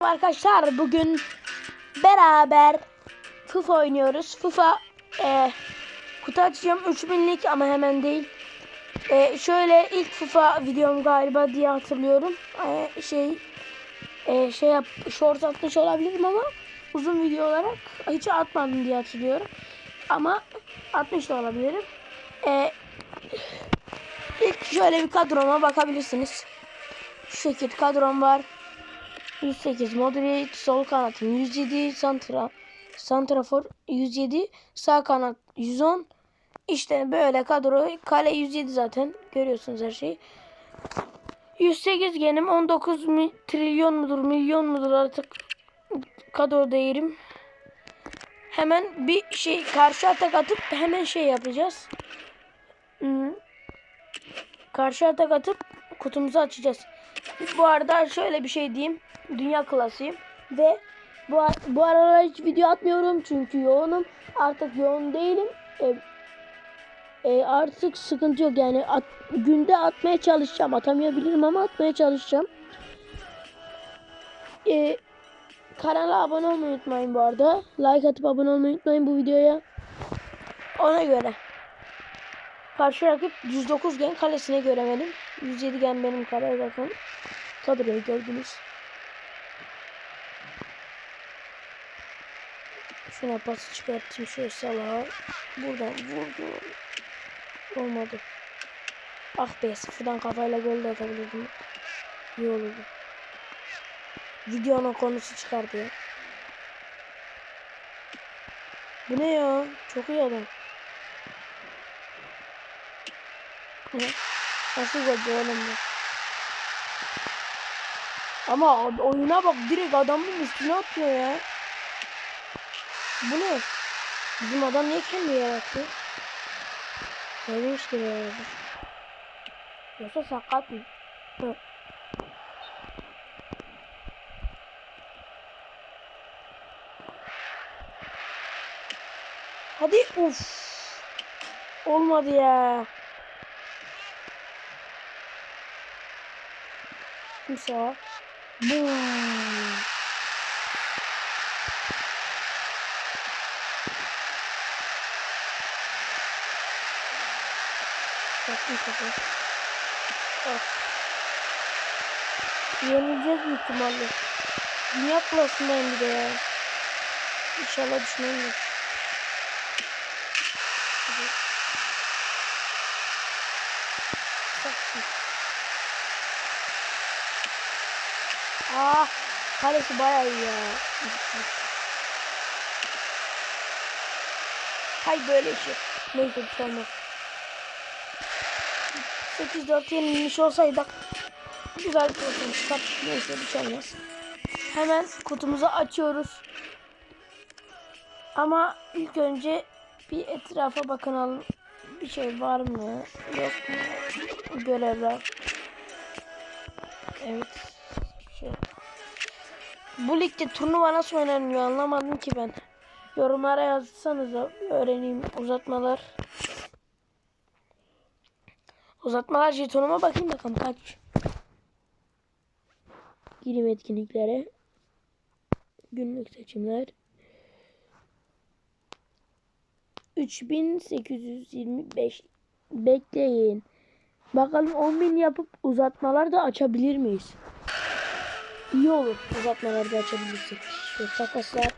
Arkadaşlar bugün beraber FIFA oynuyoruz. FIFA e, kutu açacağım 3000'lik ama hemen değil. E, şöyle ilk FIFA videom galiba diye hatırlıyorum. E, şey e, şey yap, short atmış olabilirim ama uzun video olarak hiç atmadım diye hatırlıyorum. Ama atmış da olabilirim. E, ilk şöyle bir kadroma bakabilirsiniz. Şu şekilde kadrom var. 108 Modric sol kanatım 107 Santra Santrafor 107 sağ kanat 110 işte böyle kadro. Kale 107 zaten. Görüyorsunuz her şeyi. 108 genim. 19 mi, trilyon mudur milyon mudur artık kadro değerim. Hemen bir şey karşı atak atıp hemen şey yapacağız. Hmm. karşı atak atıp kutumuzu açacağız. Bu arada şöyle bir şey diyeyim. Dünya klasıyım. Ve bu, bu aralar hiç video atmıyorum çünkü yoğunum. Artık yoğun değilim. E, e, artık sıkıntı yok yani at, günde atmaya çalışacağım. Atamayabilirim ama atmaya çalışacağım. E, kanala abone olmayı unutmayın bu arada. Like atıp abone olmayı unutmayın bu videoya. Ona göre. Karşı rakip 109 gen kalesine göremedim. 107 gen benim kale zaten. Kadroyu gördünüz. Şuna pas çıkarttım şöyle salağa. Buradan vurdu. Olmadı. Ah be sıfırdan kafayla gol de atabilirdim. İyi olurdu. Videonun konusu çıkardı ya. Bu ne ya? Çok iyi adam. Nasıl gol oğlum bu? Ama oyuna bak direkt adamın üstüne atıyor ya. Bu ne? Bizim adam niye kendi yarattı? Sevmiştir herhalde. Yoksa sakat mı? Hı. Hadi uf. Olmadı ya. Kimse var. Boom. Yaptım topu. Bak. Yenileceğiz büyük ihtimalle. Dünya klasındayım bir de ya. İnşallah. Saçma. Ah, kalesi bayağı iyi ya. Hay böyle şey. Neyse bir şey olmaz. 8-4 yenilmiş olsaydık güzel bir pozisyon çıkart. Neyse bir şey olmaz. Hemen kutumuzu açıyoruz. Ama ilk önce bir etrafa bakalım. Bir şey var mı? Yok mu? Görevler. Evet. Şey. Bu ligde turnuva nasıl oynanıyor anlamadım ki ben. Yorumlara yazsanız öğreneyim uzatmalar. Uzatmalar jetonuma bakayım bakalım kaç. Gireyim etkinliklere. Günlük seçimler. 3825 bekleyin. Bakalım 10.000 yapıp uzatmalar da açabilir miyiz? İyi olur uzatmaları da açabilirsek. Şu takaslar.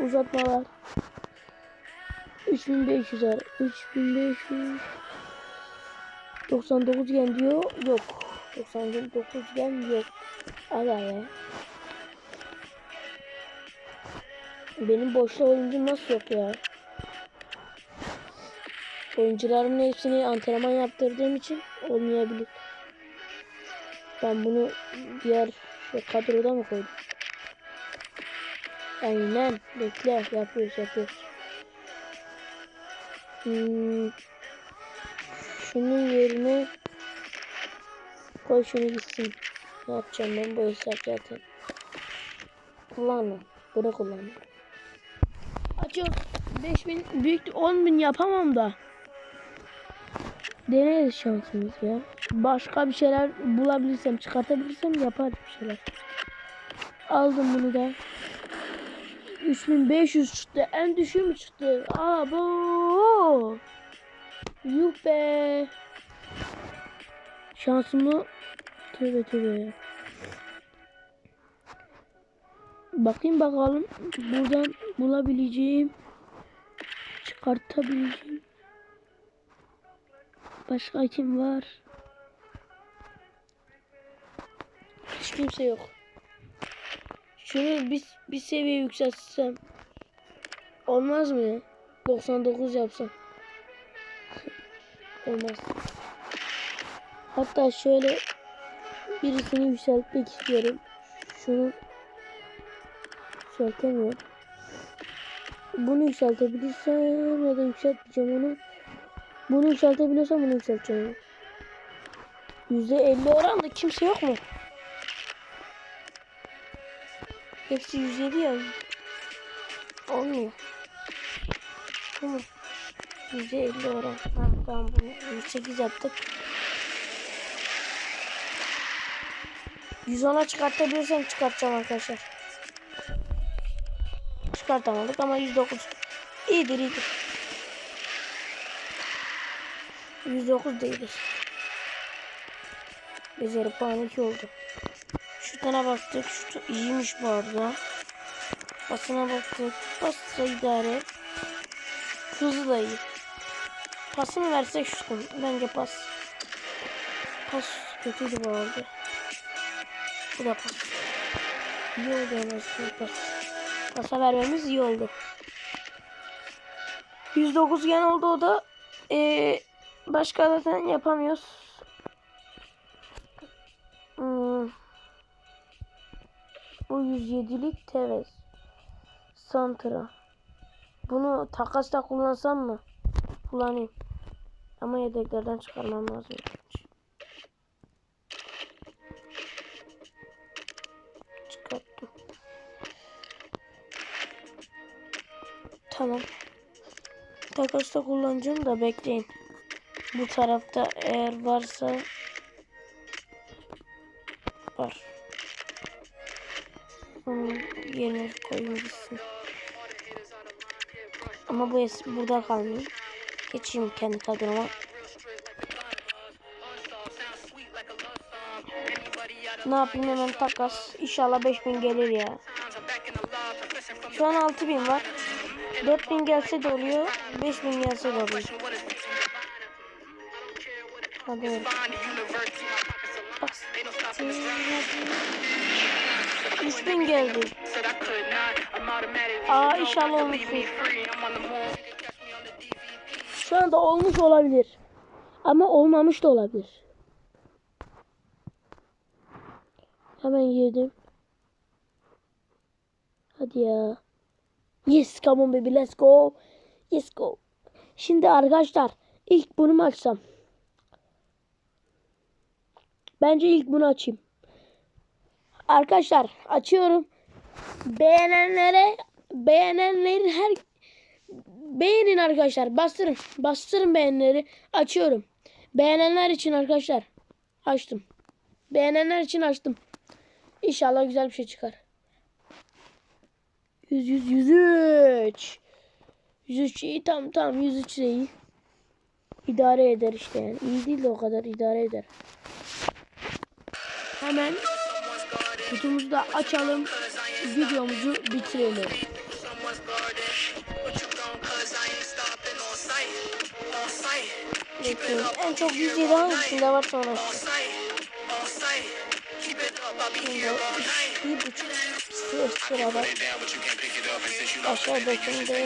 Uzatmalar. 3500 ar 3500 99 gen diyor. Yok. 99 gen yok. Aga ya. Benim boşta oyuncum nasıl yok ya? Oyuncuların hepsini antrenman yaptırdığım için olmayabilir. Ben bunu diğer şey, kadroda mı koydum? Aynen. Bekle. Yapıyoruz yapıyoruz. Hmm. Şunun yerine koy şunu gitsin. Ne yapacağım ben bu hesap zaten. Kullanma. Bunu kullanma. Açıyorum. 5000 büyük 10.000 yapamam da. Deneriz şansımız ya. başka bir şeyler bulabilirsem, çıkartabilirsem yaparım bir şeyler. Aldım bunu da. 3500 çıktı. En düşüğü mü çıktı? Aa bu. Yuh be. Şansımı tövbe tövbe. Bakayım bakalım buradan bulabileceğim çıkartabileceğim başka kim var? Hiç kimse yok. Şunu bir, bir seviye yükseltsem olmaz mı ya? 99 yapsam. Olmaz. Hatta şöyle birisini yükseltmek istiyorum. Şunu yükseltemiyorum. Bunu yükseltebilirsem ya da yükseltmeyeceğim onu. Bunu yükseltebiliyorsam bunu yükselteceğim. %50 oranda kimse yok mu? Hepsi 107 ya. Olmuyor. Tamam. %50 oran. Ha, tamam bunu 108 yaptık. 110'a çıkartabilirsem çıkartacağım arkadaşlar. Çıkartamadık ama 109. İyidir iyidir. 109 değildir. Üzeri puan 2 oldu. Şutana baktık. Şutu iyiymiş bu arada. Pasına baktık. Pasla idare. Hızı da iyi. Pasını versek şutun. Bence pas. Pas kötüydü bu arada. Bu da pas. İyi oldu en pas. Pasa vermemiz iyi oldu. 109 gen oldu o da. Ee, başka zaten yapamıyoruz. Hmm. Bu 107'lik Tevez. Santra. Bunu takasta kullansam mı? Kullanayım. Ama yedeklerden çıkarmam lazım. Çıkarttım. Tamam. Takasta kullanacağım da bekleyin. Bu tarafta eğer varsa var. Onu yerine koyayım gitsin. Ama bu burada kalmayayım. Geçeyim kendi kadroma. Ne yapayım hemen takas. İnşallah 5000 gelir ya. Şu an 6000 var. 4000 gelse de oluyor. 5000 gelse de oluyor. Hadi. Bak. 3000 geldi. Aa inşallah olmuştur. Şu anda olmuş olabilir. Ama olmamış da olabilir. Hemen girdim. Hadi ya. Yes come on baby let's go. Yes go. Şimdi arkadaşlar ilk bunu mu açsam? Bence ilk bunu açayım. Arkadaşlar açıyorum. Beğenenlere beğenenlerin her beğenin arkadaşlar. Bastırın. Bastırın beğenleri. Açıyorum. Beğenenler için arkadaşlar. Açtım. Beğenenler için açtım. İnşallah güzel bir şey çıkar. 100 100 103. 103 iyi tamam tamam 103 de iyi. İdare eder işte yani. İyi değil de o kadar idare eder. Hemen kutumuzu da açalım. Videomuzu bitirelim. Bekleyin. En çok 107 hangisinde var sonra. Şimdi bir buçuk sıra sırada aşağıdakinde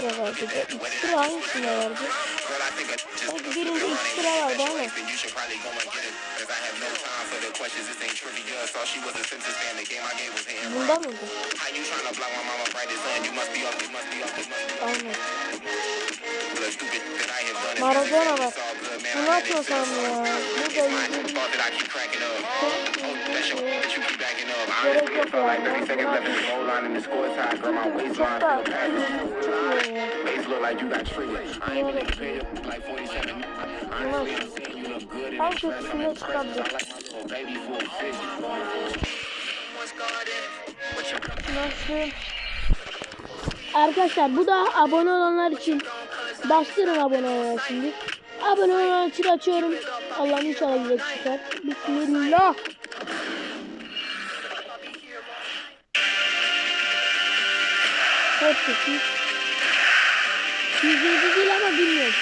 sıra vardı iki sıra hangisinde vardı? Sanki birinde iki sıra vardı ama. Bunda mıydı? Aynen. Maradona var. Bu ne yapıyor sen ya? Bu da yani. Çok da en kötüsünde çıkabilir. Nasıl? Arkadaşlar bu da abone olanlar için bastırın abone olanlar şimdi. Abone olanlar için açıyorum. Allah'ım inşallah güzel çıkar. Bismillah. Kişi? 107 değil ama bilmiyorum.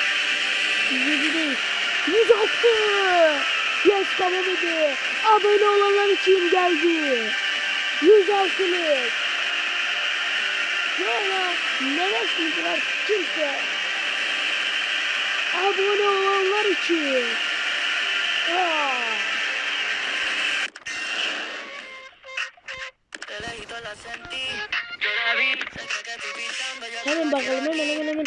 107 değil. 106. Yes kabul Abone olanlar için geldi. 106'lık. Şöyle neresiydiler kimse. Abone olanlar için. Aa. Hemen bakalım hemen hemen hemen.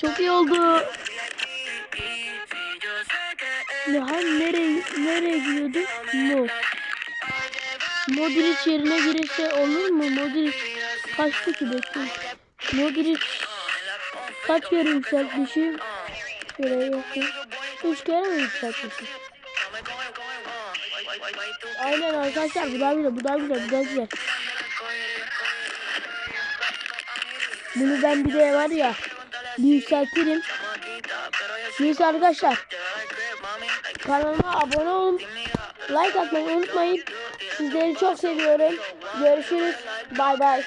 Çok, iyi oldu. Nihan nereye nereye gidiyordu? Mo. Modric yerine girirse olur mu? Modric kaçtı ki bekle. Modric kaç kere yükseltmişim? Şöyle bakayım. Üç kere mi yükseltmişim? Aynen arkadaşlar bu daha güzel bu daha güzel bu daha güzel. Bunu ben bir de var ya bir yükseltirim. Neyse arkadaşlar kanalıma abone olun. Like atmayı unutmayın. Sizleri çok seviyorum. Görüşürüz. Bay bay.